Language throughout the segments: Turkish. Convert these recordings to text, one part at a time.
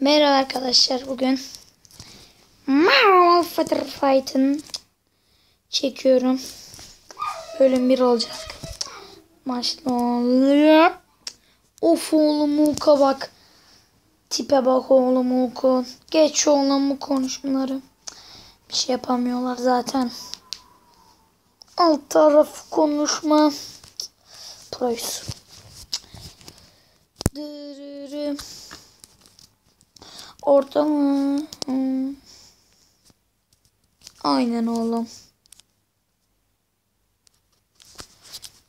Merhaba arkadaşlar bugün Marvel Fighter Fight'ın çekiyorum. Bölüm 1 olacak. Başlıyor. Of oğlum Uka bak. Tipe bak oğlum Uka. Geç oğlum bu konuşmaları. Bir şey yapamıyorlar zaten. Alt taraf konuşma. Proyuz. Dırırı. Orta mı? Hmm. Aynen oğlum.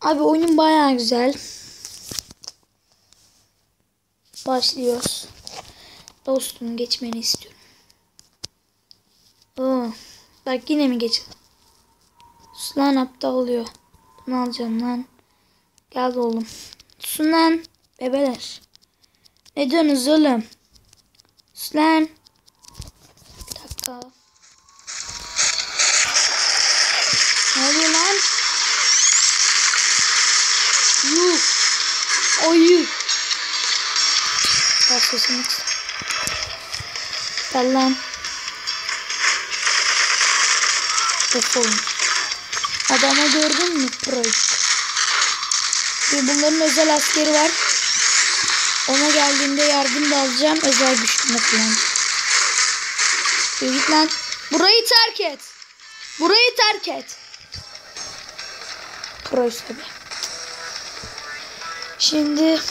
Abi oyun baya güzel. Başlıyoruz. Dostum geçmeni istiyorum. Oo, bak yine mi geçelim? Sus lan aptal oluyor. Bunu alacağım lan. Gel oğlum. Susun lan. Bebeler. Ne diyorsunuz oğlum? Sus lan. Bir dakika. Ne oluyor lan? Yuh. Ayı. Bak sesini. Gel lan. Defolun. Adamı gördün mü? Project. Bunların özel askeri var. Ona geldiğinde yardım da alacağım. Özel güçlüğünü kullanacağım. Git lan. Burayı terk et. Burayı terk et. Proyuz tabi. Şimdi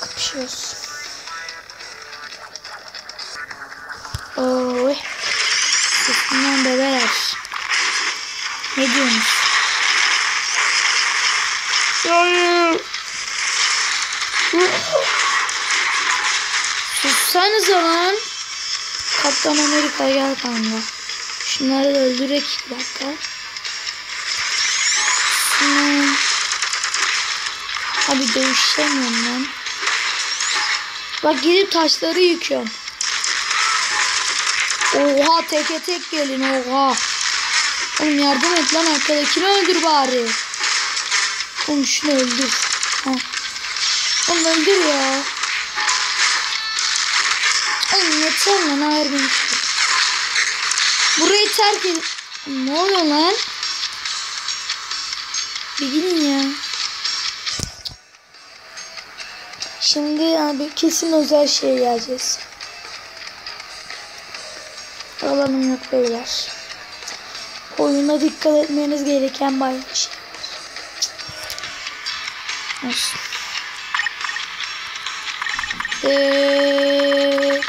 kapışıyoruz. Oy. Üstünden bebeler. Ne diyorsunuz? Hayır. Sussanıza lan. Kaptan Amerika gel kanka. Şunları da öldürek iki dakika. Hmm. Abi dövüşemiyorum lan. Bak gidip taşları yıkıyorum. Oha teke tek gelin oha. Oğlum yardım et lan arkadakini öldür bari. Oğlum şunu öldür. Heh. Oğlum öldür ya. Oğlum yeter lan hayır beni. Burayı terk edin. Ne oluyor lan? Bir gidin ya. Şimdi abi kesin özel şey geleceğiz. Alanım yok beyler. Oyuna dikkat etmeniz gereken bayağı şey. Olsun. Ee,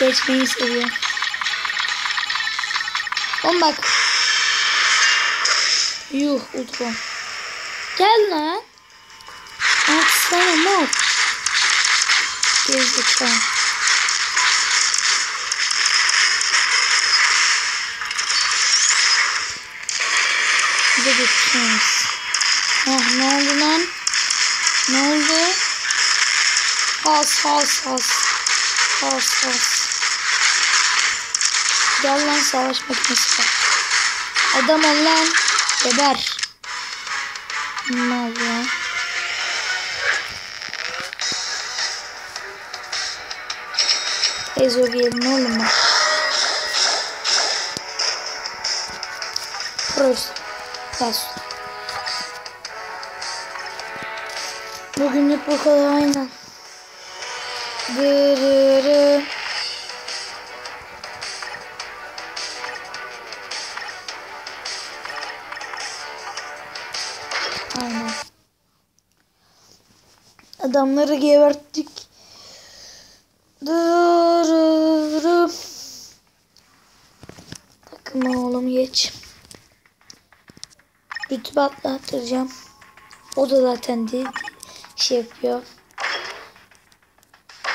geçmeyi seviyorum. On bak. Yuh Utku. Gel lan. Atsana mor. Gerizekalı. Bize geçeceğiz. Ah ne oldu lan? Ne oldu? Has has has. Has has. Gel lan savaş makinesi var. Adam ol lan. Geber. Oldu lan? Ezo gelin oğlum bak. Prost. Ters. Bugünlük bu kadar aynen. Dırırı. Aynen. Adamları geberttik. Dırırı. Takıma oğlum geç. YouTube atlattıracağım. O da zaten değil şey yapıyor.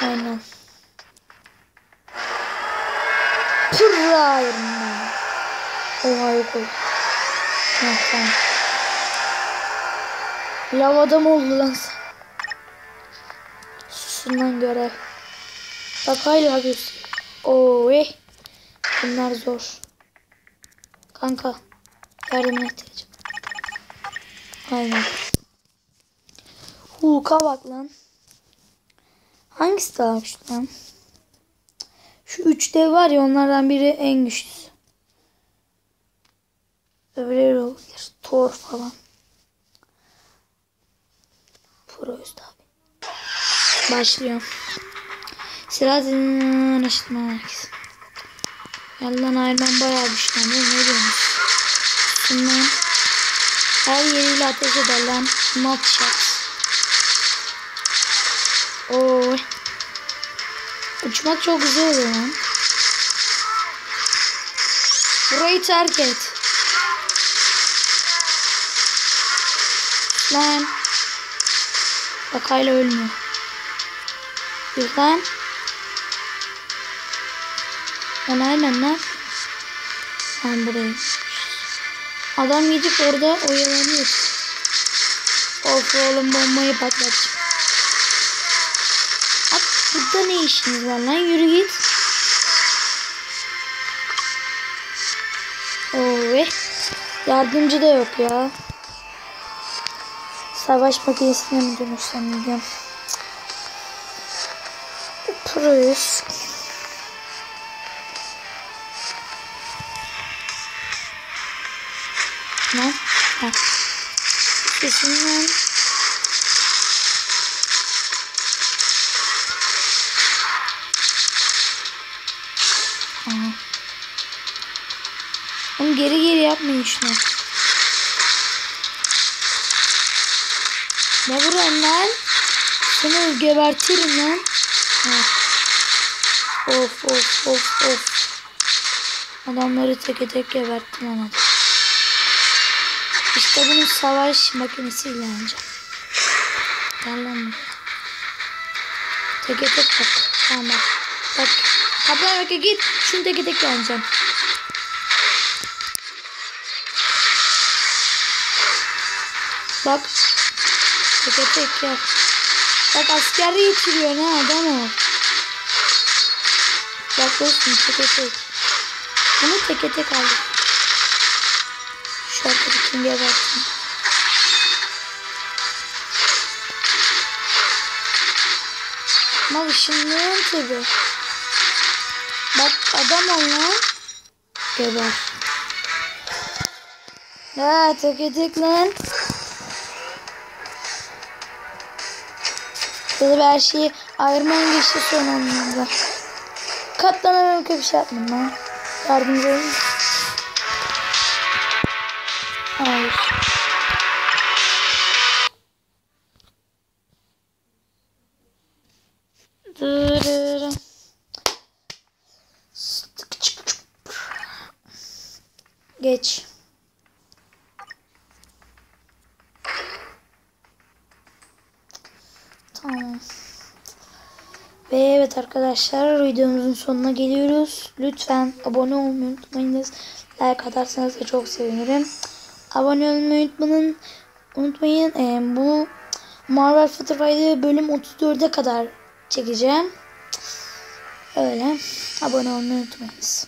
Aynen. Pırra yerinden. Oha yok o. Ha, tamam. Lav adam oldu lan sen. Susundan görev. Bak hala gösteriyor. Oo, eh. Bunlar zor. Kanka. Yardım ihtiyacım. Aynen. Hulk'a bak lan. Hangisi daha güçlü? Şu üç dev var ya onlardan biri en güçlüsü. Öbürleri olabilir. Thor falan. Prost abi. Başlıyorum. Dinlen araştırma merkezi. Yalan Iron bayağı güçlendi. Ne diyorsunuz? Bundan her yeriyle ateş eder lan. Not shot. Uçmak çok güzel oluyor lan. Burayı terk et. Lan. Bak hala ölmüyor. Dur lan. Lan aynen lan. Ben burayı. Adam gidip orada oyalanıyor. Of oğlum bombayı patlatacağım. Burada ne işiniz var lan yürü git. Oy. Yardımcı da yok ya. Savaş makinesine mi dönüşsem diyeceğim. Proyuz. Lan. Ha. Aha. Yapmayın şunu. Ne vuran lan? Seni gebertirim lan. Of of of of. Adamları teke tek geberttim ama. İşte bunun savaş makinesiyle ancak. Gel lan. Teke tek bak. Tamam bak. Bak. Kaplan git. Şunu teke tek yeneceğim. Bak. Teke tek ya. Bak asker yetiriyor ne adam o. Bak dostum teke tek. Bunu teke tek aldık. Şu arkadakini gebertin. Ama ışınlığın tabi. Bak adam lan. Geber. Ya tek tek lan. Tabi her şeyi ayırman geçti son anlamda. Katlanamıyorum ki bir şey yapmam lan. Yardımcı olun. Hayır. Geç. Tamam. Ve evet arkadaşlar videomuzun sonuna geliyoruz. Lütfen abone olmayı unutmayınız. Like atarsanız da çok sevinirim. Abone olmayı unutmayın. Unutmayın. Ee, bu Marvel Future bölüm 34'e kadar çekeceğim. Öyle. Abone olmayı unutmayınız.